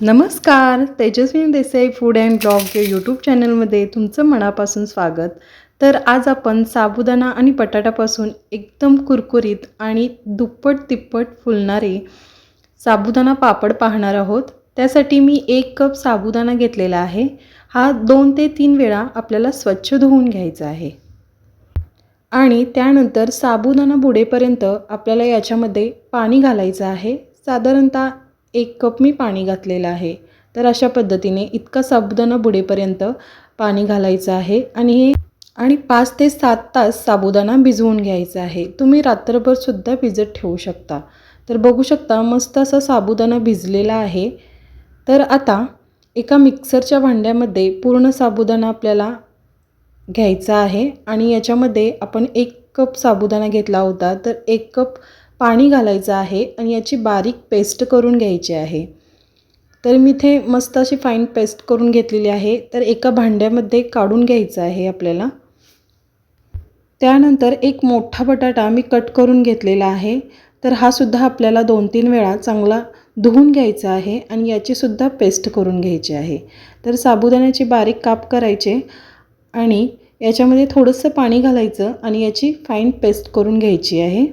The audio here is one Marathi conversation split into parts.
नमस्कार Tejaswi Desai food and blog या यूट्यूब चॅनलमध्ये तुमचं मनापासून स्वागत. तर आज आपण साबुदाणा आणि बटाट्यापासून एकदम कुरकुरीत आणि दुप्पट तिप्पट फुलणारे साबुदाणा पापड पाहणार आहोत. त्यासाठी मी एक कप साबुदाणा घेतलेला आहे. हा दोन ते तीन वेळा आपल्याला स्वच्छ धुवून घ्यायचा आहे. आणि त्यानंतर साबुदाणा बुडेपर्यंत आपल्याला याच्यामध्ये पाणी घालायचं आहे. साधारणतः एक कप मी पाणी घातलेलं आहे. तर अशा पद्धतीने इतका साबुदाणा बुडेपर्यंत पाणी घालायचं आहे आणि हे आणि पाच ते सात तास साबुदाणा भिजवून घ्यायचा आहे. तुम्ही रात्रभरसुद्धा भिजत ठेवू शकता. तर बघू शकता मस्त असा साबुदाणा भिजलेला आहे. तर आता एका मिक्सरच्या भांड्यामध्ये पूर्ण साबुदाणा आपल्याला घ्यायचा आहे आणि याच्यामध्ये आपण एक कप साबुदाणा घेतला होता. तर एक कप पाणी घालायचं आहे आणि याची बारीक पेस्ट करून घ्यायची आहे. तर मी इथे मस्त अशी फाईन पेस्ट करून घेतलेली आहे. तर एका भांड्यामध्ये काढून घ्यायचं आहे आपल्याला. त्यानंतर एक मोठा बटाटा मी कट करून घेतलेला आहे. तर हा सुद्धा आपल्याला दोन तीन वेळा चांगला धुवून घ्यायचा आहे आणि याचीसुद्धा पेस्ट करून घ्यायची आहे. तर साबुदाण्याचे बारीक काप करायचे आणि याच्यामध्ये थोडंसं पाणी घालायचं आणि याची फाईन पेस्ट करून घ्यायची आहे.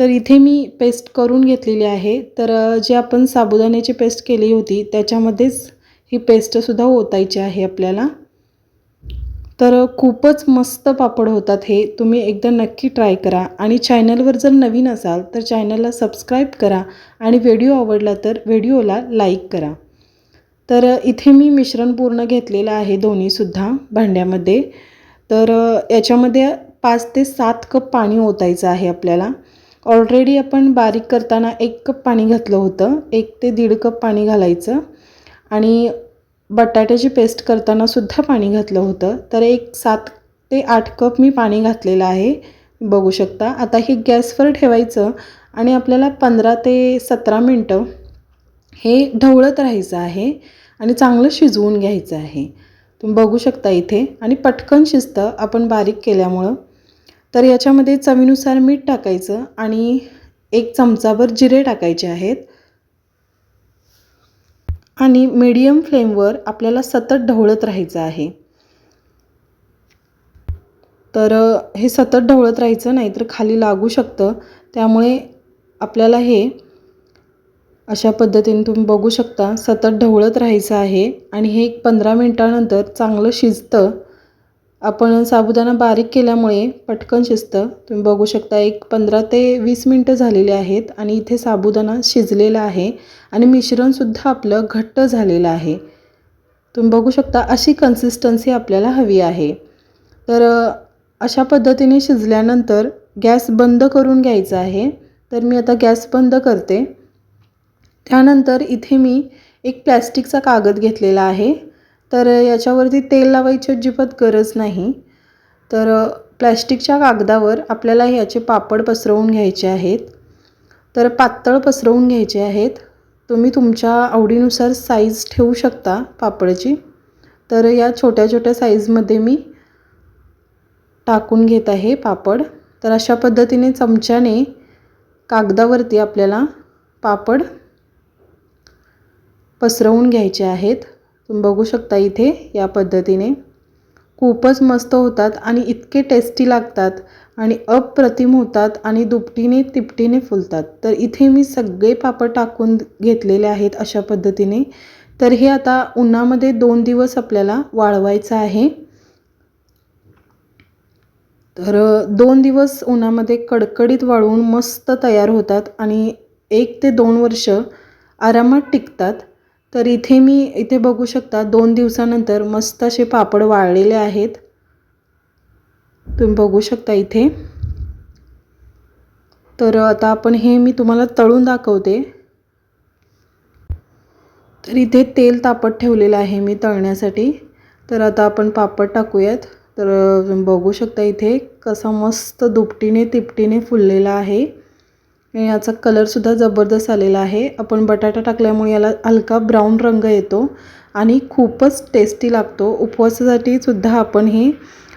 तर इथे मी पेस्ट करून घेतलेली आहे. तर जे आपण साबुदाण्याची पेस्ट केली होती त्याच्यामध्येच ही पेस्टसुद्धा ओतायची आहे आपल्याला. तर खूपच मस्त पापड होतात हे. तुम्ही एकदा नक्की ट्राय करा. आणि चॅनलवर जर नवीन असाल तर चॅनलला सबस्क्राईब करा. आणि व्हिडिओ आवडला तर व्हिडिओला लाईक करा. तर इथे मी मिश्रण पूर्ण घेतलेलं आहे दोन्हीसुद्धा भांड्यामध्ये. तर याच्यामध्ये पाच ते सात कप पाणी ओतायचं आहे आपल्याला. ऑलरेडी आपण बारीक करताना एक कप पाणी घातलं होतं. एक ते दीड कप पाणी घालायचं. आणि बटाट्याची पेस्ट करतानासुद्धा पाणी घातलं होतं. तर एक सात ते आठ कप मी पाणी घातलेलं आहे. बघू शकता. आता हे गॅसवर ठेवायचं आणि आपल्याला पंधरा ते सतरा मिनटं हे ढवळत राहायचं आहे आणि चांगलं शिजवून घ्यायचं आहे. तुम्ही बघू शकता इथे. आणि पटकन शिजतं. आपण बारीक केल्यामुळं तर याच्यामध्ये चवीनुसार मीठ टाकायचं आणि एक चमचाभर जिरे टाकायचे आहेत. आणि मीडियम फ्लेमवर आपल्याला सतत ढवळत राहायचं आहे. तर हे सतत ढवळत राहायचं नाहीतर खाली लागू शकतं. त्यामुळे आपल्याला हे अशा पद्धतीने तुम्ही बघू शकता सतत ढवळत राहायचं आहे. आणि हे एक पंधरा मिनटानंतर चांगलं शिजतं. आपण साबुदाणा बारीक केल्यामुळे पटकन शिजतं. तुम्ही बघू शकता एक पंधरा ते वीस मिनटं झालेली आहेत आणि इथे साबुदाणा शिजलेला आहे आणि मिश्रणसुद्धा आपलं घट्ट झालेलं आहे. तुम्ही बघू शकता अशी कन्सिस्टन्सी आपल्याला हवी आहे. तर अशा पद्धतीने शिजल्यानंतर गॅस बंद करून घ्यायचा आहे. तर मी आता गॅस बंद करते. त्यानंतर इथे मी एक प्लॅस्टिकचा कागद घेतलेला आहे. तर याच्यावरती तेल लावायची अजिबात गरज नाही. तर प्लॅस्टिकच्या कागदावर आपल्याला याचे पापड पसरवून घ्यायचे आहेत. तर पातळ पसरवून घ्यायचे आहेत. तुम्ही तुमच्या आवडीनुसार साईज ठेवू शकता पापडची. तर या छोट्या छोट्या साईजमध्ये मी टाकून घेत आहे पापड. तर अशा पद्धतीने चमच्याने कागदावरती आपल्याला पापड पसरवून घ्यायचे आहेत. तुम्ही बघू शकता इथे या पद्धतीने. खूपच मस्त होतात आणि इतके टेस्टी लागतात आणि अप्रतिम होतात आणि दुपटीने तिपटीने फुलतात. तर इथे मी सगळे पापड टाकून घेतलेले आहेत अशा पद्धतीने. तर हे आता उन्हामध्ये दोन दिवस आपल्याला वाळवायचं आहे. तर दोन दिवस उन्हामध्ये कडकडीत वाळवून मस्त तयार होतात आणि एक ते दोन वर्ष आरामात टिकतात. तर इथे मी इथे बघू शकता दोन दिवसानंतर मस्त असे पापड वाळलेले आहेत. तुम्ही बघू शकता इथे. तर आता आपण हे मी तुम्हाला तळून दाखवते. तर इथे तेल तापत ठेवलेलं आहे मी तळण्यासाठी. तर आता आपण पापड टाकूयात. तर बघू शकता इथे कसा मस्त दुपटीने तिपटीने फुललेला आहे. आणि याचा कलरसुद्धा जबरदस्त आलेला आहे. आपण बटाटा टाकल्यामुळे याला हलका ब्राऊन रंग येतो आणि खूपच टेस्टी लागतो. उपवासासाठी सुद्धा आपण हे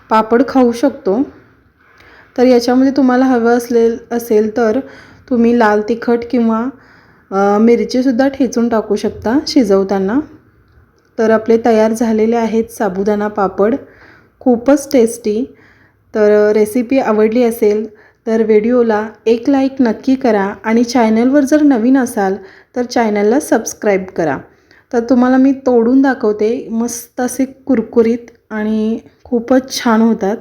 पापड खाऊ शकतो. तर याच्यामध्ये तुम्हाला हवं असले असेल तर तुम्ही लाल तिखट किंवा मिरचीसुद्धा ठेचून टाकू शकता शिजवताना. तर आपले तयार झालेले आहेत साबुदाणा पापड. खूपच टेस्टी तर रेसिपी आवडली असेल तर व्हिडिओला एक लाईक नक्की करा आणि चॅनलवर जर नवीन असाल तर चॅनलला सबस्क्राईब करा. तर तुम्हाला मी तोडून दाखवते मस्त असे कुरकुरीत आणि खूपच छान होतात.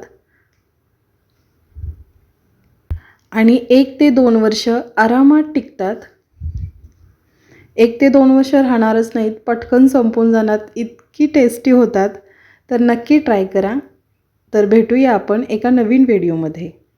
आणि एक ते दोन वर्ष आरामात टिकतात. एक ते दोन वर्ष राहणारच नाहीत पटकन संपून जाणार इतकी टेस्टी होतात. तर नक्की ट्राय करा. तर भेटूया आपण एका नवीन व्हिडिओमध्ये.